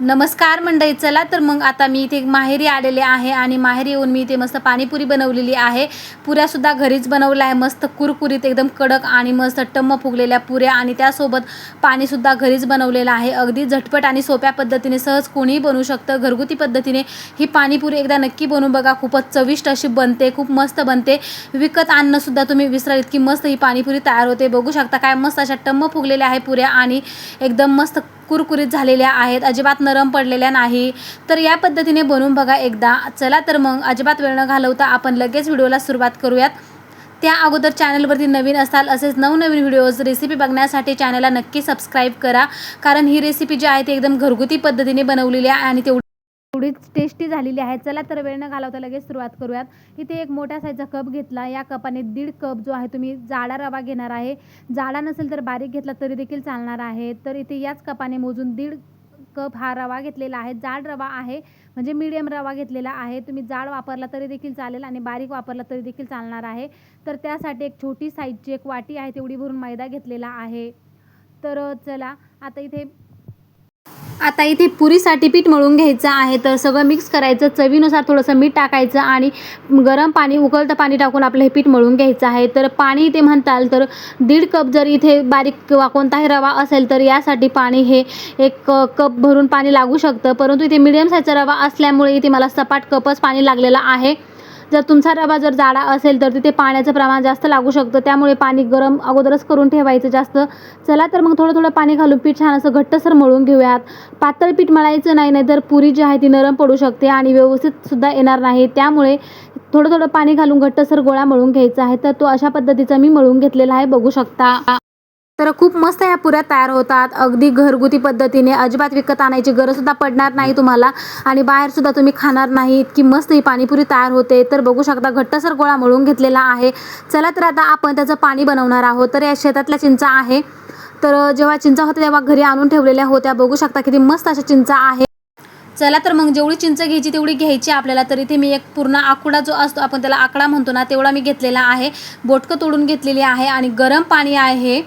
नमस्कार मंडळी चला तर मग आता मी इथे माहेरी आलेले आहे आणि माहेरी येऊन मी इथे मस्त पाणीपुरी बनवलेली आहे. पुऱ्यासुद्धा घरीच बनवल्या आहे. मस्त कुरकुरीत एकदम कडक आणि मस्त टम्म फुगलेल्या पुऱ्या आणि त्यासोबत पाणीसुद्धा घरीच बनवलेलं आहे. अगदी झटपट आणि सोप्या पद्धतीने सहज कोणीही बनवू शकतं. घरगुती पद्धतीने ही पाणीपुरी एकदा नक्की बनवून बघा. खूपच चविष्ट अशी बनते खूप मस्त बनते. विकत आणणंसुद्धा तुम्ही विसरा इतकी मस्त ही पाणीपुरी तयार होते. बघू शकता काय मस्त अशा टम्म फुगलेल्या आहे पुऱ्या आणि एकदम मस्त कुरकुरीत झालेल्या आहेत अजिबात नरम पडलेल्या नाही. तर या पद्धतीने बनवून बघा एकदा. चला तर मग अजिबात वेळ न घालवता आपण लगेच व्हिडिओला सुरुवात करूयात. त्या अगोदर चॅनलवरती नवीन असाल असेच नवनवीन व्हिडिओज रेसिपी बघण्यासाठी चॅनलला नक्की सबस्क्राईब करा. कारण ही रेसिपी जी आहे ती एकदम घरगुती पद्धतीने बनवलेली आहे आणि तेवढी एवढीच टेस्टी झालेली आहे. चला तर वेळ न घालवता लगेच सुरुवात करूयात. इथे एक मोठ्या साईजचा कप घेतला. या कपाने दीड कप जो आहे तुम्ही जाडा रवा घेणार आहे. जाडा नसेल तर बारीक घेतला तरी देखील चालणार आहे. तर इथे याच कपाने मोजून दीड कप हा रवा घेतलेला आहे. जाड रवा आहे. म्हणजे मीडियम रवा घेतलेला आहे. तुम्ही जाड वापरला तरी देखील चालेल आणि बारीक वापरला तरी देखील चालणार आहे. तर त्यासाठी एक छोटी साईजची एक वाटी आहे. तेवढी भरून मैदा घेतलेला आहे. तर चला. आता इथे आता इथे पुरीसाठी पीठ मळून घ्यायचं आहे. तर सगळं मिक्स करायचं. चवीनुसार थोडंसं मीठ टाकायचं आणि गरम पाणी उकळतं पाणी टाकून आपलं हे पीठ मळून घ्यायचं आहे. तर पाणी इथे म्हणताल तर दीड कप जर इथे बारीक किंवा कोणताही रवा असेल तर यासाठी पाणी हे एक कप भरून पाणी लागू शकतं. परंतु इथे मिडियम साईजचा रवा असल्यामुळे इथे मला सपाट कपच पाणी लागलेलं आहे. जर तुमचा रवा जर जाडा असेल तर तिथे पाण्याचं प्रमाण जास्त लागू शकतं. त्यामुळे पाणी गरम अगोदरच करून ठेवायचं जास्त. चला तर मग थोडं थोडं पाणी घालून पीठ छान असं घट्टसर मळून घेऊयात. पातळ पीठ मळायचं नाही नाही तर पुरी जी आहे ती नरम पडू शकते आणि व्यवस्थितसुद्धा येणार नाही. त्यामुळे थोडं थोडं पाणी घालून घट्टसर गोळा मळून घ्यायचा आहे. तर तो अशा पद्धतीचा मी मळून घेतलेला आहे. बघू शकता. तर खूप मस्त ह्या पुऱ्या तयार होतात. अगदी घरगुती पद्धतीने अजिबात विकत आणायची गरजसुद्धा पडणार नाही तुम्हाला. आणि बाहेरसुद्धा तुम्ही खाणार नाही. इतकी मस्त ही पाणीपुरी तयार होते. तर बघू शकता घट्टसर गोळा मळून घेतलेला आहे. चला तर आता आपण त्याचं पाणी बनवणार आहोत. तर या शेतातल्या चिंचा आहे. तर जेव्हा चिंचा होत्या तेव्हा घरी आणून ठेवलेल्या होत्या. बघू शकता किती मस्त अशा चिंचा आहे. चला तर मग जेवढी चिंच घ्यायची तेवढी घ्यायची आपल्याला. तर इथे मी एक पूर्ण आकुडा जो असतो आपण त्याला आकडा म्हणतो ना तेवढा मी घेतलेला आहे. बोटकं तोडून घेतलेली आहे आणि गरम पाणी आहे.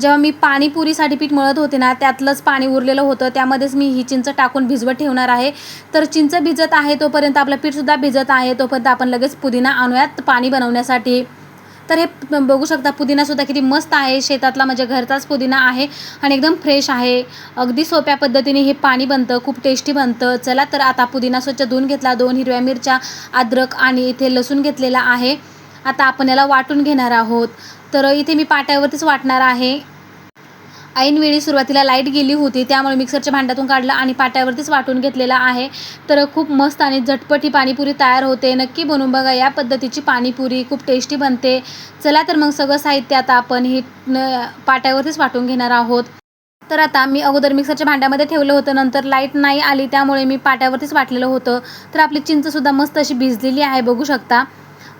जेव्हा मी पाणीपुरीसाठी पीठ मळत होते ना त्यातलंच पाणी उरलेलं होतं. त्यामध्येच मी ही चिंच टाकून भिजवत ठेवणार आहे. तर चिंच भिजत आहे तोपर्यंत आपलं पीठसुद्धा भिजत आहे. तोपर्यंत आपण लगेच पुदिना आणूयात पाणी बनवण्यासाठी. तर हे बघू शकता पुदिनासुद्धा किती मस्त आहे. शेतातला म्हणजे घरचाच पुदिना आहे आणि एकदम फ्रेश आहे. अगदी सोप्या पद्धतीने हे पाणी बनतं खूप टेस्टी बनतं. चला तर आता पुदिना स्वच्छ धुवून घेतला. दोन हिरव्या मिरच्या अद्रक आणि इथे लसूण घेतलेला आहे. आता आपण याला वाटून घेणार आहोत. तर इथे मी पाट्यावरतीच वाटणार आहे. ऐनवेळी सुरुवातीला लाइट गेली होती त्यामुळे मिक्सरच्या भांड्यातून काढलं आणि पाट्यावरतीच वाटून घेतलेला आहे. तर खूप मस्त आणि झटपट ही पाणीपुरी तयार होते. नक्की बनवून बघा या पद्धतीची पाणीपुरी खूप टेस्टी बनते. चला तर मग सगळं साहित्य आता आपण ही न पाट्यावरतीच वाटून घेणार आहोत. तर आता मी अगोदर मिक्सरच्या भांड्यामध्ये ठेवलं होतं नंतर लाइट नाही आली त्यामुळे मी पाट्यावरतीच वाटलेलं होतं. तर आपली चिंचसुद्धा मस्त अशी भिजलेली आहे बघू शकता.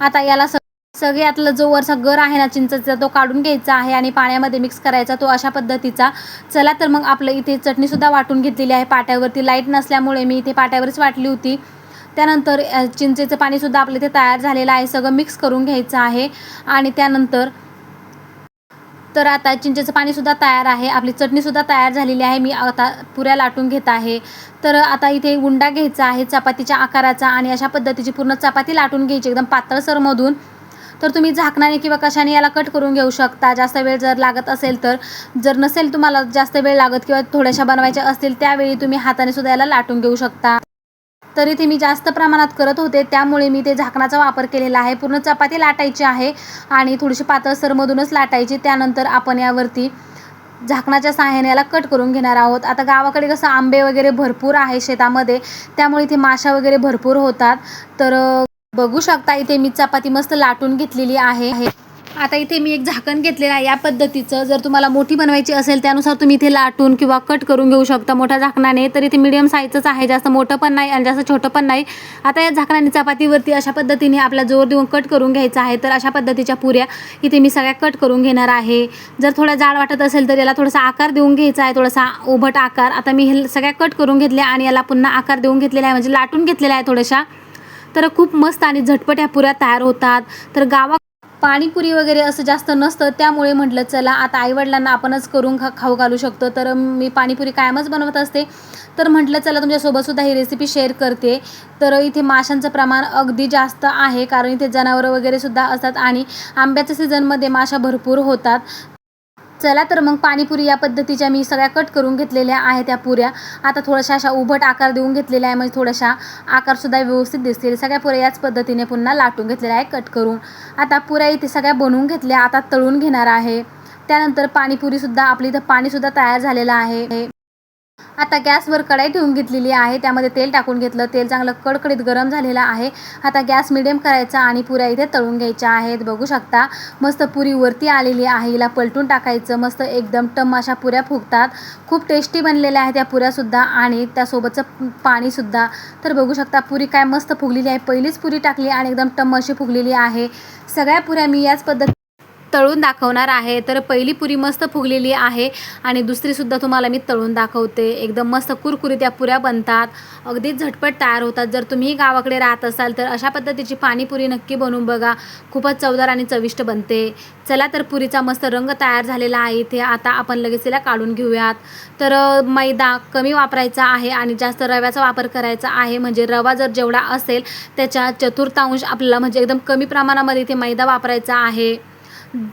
आता याला सगळ्यातला जो वरचा गर आहे ना चिंचेचा तो काढून घ्यायचा आहे आणि पाण्यामध्ये मिक्स करायचा तो अशा पद्धतीचा. चला तर मग आपलं इथे चटणीसुद्धा वाटून घेतलेली आहे पाट्यावरती. लाइट नसल्यामुळे मी इथे पाट्यावरच वाटली होती. त्यानंतर चिंचेचं पाणीसुद्धा आपलं इथे तयार झालेलं आहे. सगळं मिक्स करून घ्यायचं आहे. आणि त्यानंतर तर आता चिंचेचं पाणीसुद्धा तयार आहे. आपली चटणीसुद्धा तयार झालेली आहे. मी आता पुऱ्या लाटून घेत आहे. तर आता इथे उंडा घ्यायचा आहे. चपातीच्या आकाराचा आणि अशा पद्धतीची पूर्ण चपाती लाटून घ्यायची. एकदम पातळसरमधून तर तुम्ही झाकणाने किंवा कशाने याला कट करून घेऊ शकता. जास्त वेळ जर लागत असेल तर जर नसेल तुम्हाला जास्त वेळ लागत किंवा थोड्याशा बनवायच्या असतील त्यावेळी तुम्ही हाताने सुद्धा याला लाटून घेऊ शकता. तर इथे मी जास्त प्रमाणात करत होते त्यामुळे मी ते झाकणाचा वापर केलेला आहे. पूर्ण चपाती लाटायची आहे आणि थोडीशी पातळसरमधूनच लाटायची. त्यानंतर आपण यावरती झाकणाच्या सहाय्याने याला कट करून घेणार आहोत. आता गावाकडे कसं आंबे वगैरे भरपूर आहे शेतामध्ये त्यामुळे इथे माशा वगैरे भरपूर होतात. तर बघू शकता इथे मी चपाती मस्त लाटून घेतलेली आहे. आता इथे मी एक झाकण घेतलेलं आहे. या पद्धतीचं जर तुम्हाला मोठी बनवायची असेल त्यानुसार तुम्ही इथे लाटून किंवा कट करून घेऊ शकता. मोठ्या झाकणाने तर इथे मिडियम साईजच आहे. जास्त मोठं पण नाही आणि जास्त छोटं पण नाही. आता या झाकणाने चपातीवरती अशा पद्धतीने आपला जोर देऊन कट करून घ्यायचा आहे. तर अशा पद्धतीच्या पुऱ्या इथे मी सगळ्या कट करून घेणार आहे. जर थोडा जाड वाटत असेल तर याला थोडासा आकार देऊन घ्यायचा आहे. थोडासा उभट आकार. आता मी हे सगळ्या कट करून घेतल्या आणि याला पुन्हा आकार देऊन घेतलेला आहे. म्हणजे लाटून घेतलेला आहे थोड्याशा तर खूप मस्त आणि झटपट ह्या पुऱ्या तयार होतात. तर गावा पाणीपुरी वगैरे असं जास्त नसतं त्यामुळे म्हटलं चला आता आईवडिलांना आपणच करून खा खाऊ घालू शकतो. तर मी पाणीपुरी कायमच बनवत असते. तर म्हटलं चला तुमच्यासोबतसुद्धा ही रेसिपी शेअर करते. तर इथे माशांचं प्रमाण अगदी जास्त आहे कारण इथे जनावरं वगैरेसुद्धा असतात आणि आंब्याच्या सीझनमध्ये माशा भरपूर होतात. चला तर मग पाणीपुरी या पद्धतीच्या मी सगळ्या कट करून घेतलेल्या आहे त्या पुऱ्या. आता थोड्याशा अशा उभट आकार देऊन घेतलेल्या आहे म्हणजे थोड्याशा आकारसुद्धा व्यवस्थित दिसतील. सगळ्या पुऱ्या याच पद्धतीने पुन्हा लाटून घेतलेल्या आहे कट करून. आता पुऱ्या इथे सगळ्या बनवून घेतल्या आता तळून घेणार आहे. त्यानंतर पाणीपुरीसुद्धा आपली इथं पाणीसुद्धा तयार झालेलं आहे. आता गॅसवर कढाई ठेवून घेतलेली आहे. त्यामध्ये तेल टाकून घेतलं. तेल चांगलं कडकडीत गरम झालेलं आहे. आता गॅस मिडियम करायचा आणि पुऱ्या इथे तळून घ्यायच्या आहेत. बघू शकता मस्त पुरी वरती आलेली आहे. हिला पलटून टाकायचं. मस्त एकदम टम अशा पुऱ्या फुगतात. खूप टेस्टी बनलेल्या आहेत त्या पुऱ्यासुद्धा आणि त्यासोबतचं पाणीसुद्धा. तर बघू शकता पुरी काय मस्त फुगलेली आहे. पहिलीच पुरी टाकली आणि एकदम टम अशी फुगलेली आहे. सगळ्या पुऱ्या मी याच पद्धती तळून दाखवणार आहे. तर पहिली पुरी मस्त फुगलेली आहे. आणि दुसरीसुद्धा तुम्हाला मी तळून दाखवते. एकदम मस्त कुरकुरी त्या पुऱ्या बनतात. अगदी झटपट तयार होतात. जर तुम्ही गावाकडे राहत असाल तर अशा पद्धतीची पाणीपुरी नक्की बनवून बघा. खूपच चवदार आणि चविष्ट बनते. चला तर पुरीचा मस्त रंग तयार झालेला आहे इथे. आता आपण लगेच तिला काढून घेऊयात. तर मैदा कमी वापरायचा आहे आणि जास्त रव्याचा वापर करायचा आहे. म्हणजे रवा जर जेवढा असेल त्याच्या चतुर्थांश आपल्याला म्हणजे एकदम कमी प्रमाणामध्ये इथे मैदा वापरायचा आहे.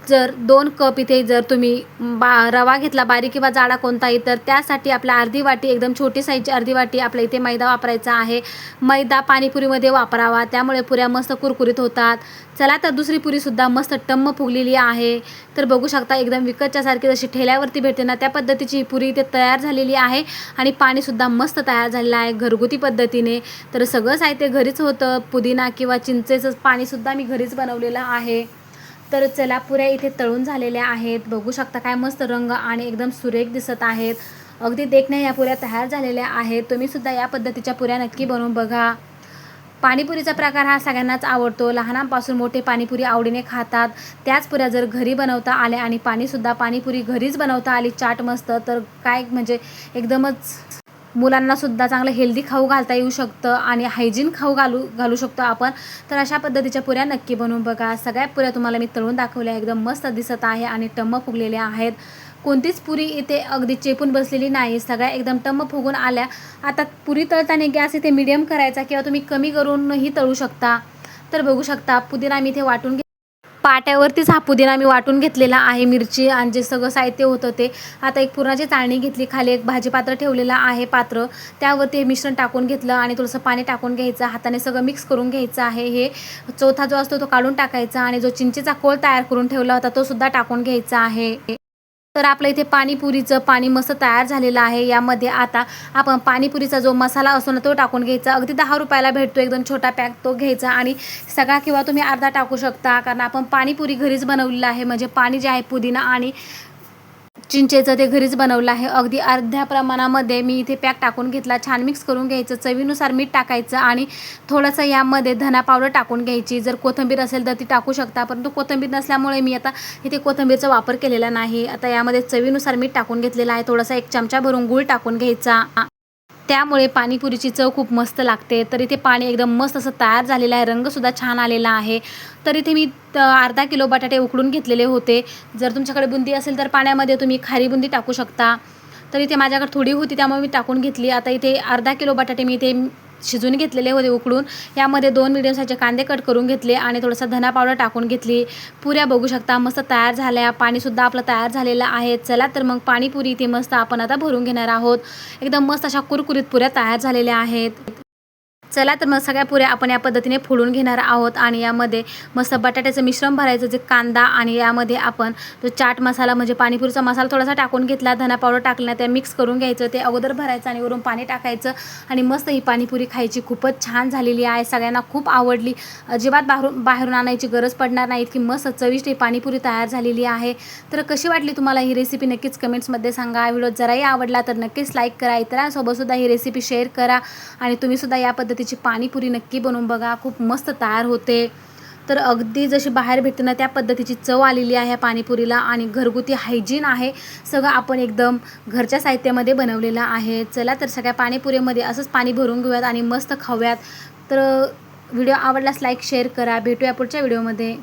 जर दोन कप इथे जर तुम्ही बा रवा घेतला बारीक किंवा जाडा कोणताही तर त्यासाठी आपल्या अर्धी वाटी एकदम छोटी साईजची अर्धी वाटी आपल्या इथे मैदा वापरायचा आहे. मैदा पाणीपुरीमध्ये वापरावा त्यामुळे पुऱ्या मस्त कुरकुरीत होतात. चला तर दुसरी पुरीसुद्धा मस्त टम्म फुगलेली आहे. तर बघू शकता एकदम विकतच्यासारखी जशी ठेल्यावरती भेटते ना त्या पद्धतीची ही पुरी इथे तयार झालेली आहे. आणि पाणीसुद्धा मस्त तयार झालेलं आहे घरगुती पद्धतीने. तर सगळं साहित्य घरीच होतं. पुदिना किंवा चिंचेचं पाणीसुद्धा मी घरीच बनवलेलं आहे. तर चला पुऱ्या इथे तळून झालेल्या आहेत. बघू शकता काय मस्त रंग आणि एकदम सुरेख दिसत आहेत. अगदी देखण्या या पुऱ्या तयार झालेल्या आहेत. तुम्हीसुद्धा या पद्धतीच्या पुऱ्या नक्की बनवून बघा. पाणीपुरीचा प्रकार हा सगळ्यांनाच आवडतो. लहानांपासून मोठे पाणीपुरी आवडीने खातात. त्याच पुऱ्या जर घरी बनवता आल्या आणि पाणीसुद्धा पाणीपुरी घरीच बनवता आली चाट मस्त. तर काय म्हणजे एकदमच मुलांनासुद्धा चांगलं हेल्दी खाऊ घालता येऊ शकतं आणि हायजीन खाऊ घालू घालू शकतो आपण. तर अशा पद्धतीच्या पुऱ्या नक्की बनवून बघा. सगळ्या पुऱ्या तुम्हाला मी तळून दाखवल्या. एकदम मस्त दिसत आहे आणि टम्म फुगलेल्या आहेत. कोणतीच पुरी इथे अगदी चेपून बसलेली नाही. सगळ्या एकदम टम्म फुगून आल्या. आता पुरी तळताना गॅस इथे मिडियम करायचा किंवा तुम्ही कमी करूनही तळू शकता. तर बघू शकता पुदिना मी इथे वाटून पाट्यावरतीच हा पुदिना मी वाटून घेतलेला आहे मिरची आणि जे सगळं साहित्य होतं ते. आता एक पुरणाची चाळणी घेतली खाली एक भाजी पात्र ठेवलेलं आहे पात्र. त्यावरती हे मिश्रण टाकून घेतलं आणि थोडंसं पाणी टाकून घ्यायचं. हाताने सगळं मिक्स करून घ्यायचं आहे. हे चौथा जो असतो तो काढून टाकायचा आणि जो चिंचेचा कोळ तयार करून ठेवला होता तो सुद्धा टाकून घ्यायचा आहे. तर आपलं इथे पाणीपुरीचं पाणी मस्त तयार झालेलं आहे. यामध्ये आता आपण पाणीपुरीचा जो मसाला असतो ना तो टाकून घ्यायचा. अगदी दहा रुपयाला भेटतो एकदम छोटा पॅक तो घ्यायचा आणि सगळा किंवा तुम्ही अर्धा टाकू शकता. कारण आपण पाणीपुरी घरीच बनवलेलं आहे. म्हणजे पाणी जे आहे पुदिना आणि चिंचेचं ते घरीच बनवलं आहे. अगदी अर्ध्या प्रमाणामध्ये मी इथे पॅक टाकून घेतला. छान मिक्स करून घ्यायचं. चवीनुसार मीठ टाकायचं आणि थोडंसं यामध्ये धना पावडर टाकून घ्यायची. जर कोथिंबीर असेल तर ती टाकू शकता. परंतु कोथिंबीर नसल्यामुळे मी आता इथे कोथिंबीरचा वापर केलेला नाही. आता यामध्ये चवीनुसार मीठ टाकून घेतलेलं आहे. थोडासा एक चमचा भरून गूळ टाकून घ्यायचा. त्यामुळे पाणीपुरीची चव खूप मस्त लागते. तर इथे पाणी एकदम मस्त असं तयार झालेलं आहे. रंगसुद्धा छान आलेला आहे. तर इथे मी त- अर्धा किलो बटाटे उकडून घेतलेले होते. जर तुमच्याकडे बुंदी असेल तर पाण्यामध्ये तुम्ही खारी बुंदी टाकू शकता. तर इथे माझ्याकडे थोडी होती त्यामुळे मी टाकून घेतली. आता इथे अर्धा किलो बटाटे मी इथे शिजून घेतलेले होते उकडून. यामध्ये दोन मिडियम साईजचे कांदे कट करून घेतले आणि थोडासा धना पावडर टाकून घेतली. पुऱ्या बघू शकता मस्त तयार झाल्या. पाणीसुद्धा आपलं तयार झालेलं आहे. चला तर मग पाणीपुरी ती मस्त आपण आता भरून घेणार आहोत. एकदम मस्त अशा कुरकुरीत पुऱ्या तयार झालेल्या आहेत. चला तर मग सगळ्या पुऱ्या आपण या पद्धतीने फोडून घेणार आहोत आणि यामध्ये मस्त बटाट्याचं मिश्रण भरायचं जे कांदा आणि यामध्ये आपण जो चाट मसाला म्हणजे पाणीपुरीचा मसाला थोडासा टाकून घेतला धना पावडर टाकला त्या मिक्स करून घ्यायचं ते अगोदर भरायचं आणि वरून पाणी टाकायचं आणि मस्त ही पाणीपुरी खायची. खूपच छान झालेली आहे सगळ्यांना खूप आवडली. अजिबात बाहेरून बाहेरून आणायची गरज पडणार नाही इतकी मस्त चविष्ट ही पाणीपुरी तयार झालेली आहे. तर कशी वाटली तुम्हाला ही रेसिपी नक्कीच कमेंट्समध्ये सांगा. व्हिडिओ जराही आवडला तर नक्कीच लाईक करा. इतरांसोबतसुद्धा ही रेसिपी शेअर करा आणि तुम्हीसुद्धा या पद्धती पद्धतीची पाणीपुरी नक्की बनवून बघा. खूप मस्त तयार होते. तर अगदी जशी बाहेर भेटते ना त्या पद्धतीची चव आलेली आहे पाणीपुरीला आणि घरगुती हायजीन आहे. सगळं आपण एकदम घरच्या साहित्यामध्ये बनवलेलं आहे. चला तर सगळ्या पाणीपुरीमध्ये असंच पाणी भरून घेऊयात आणि मस्त खाऊयात. तर व्हिडिओ आवडल्यास लाईक शेअर करा. भेटूया पुढच्या व्हिडिओमध्ये.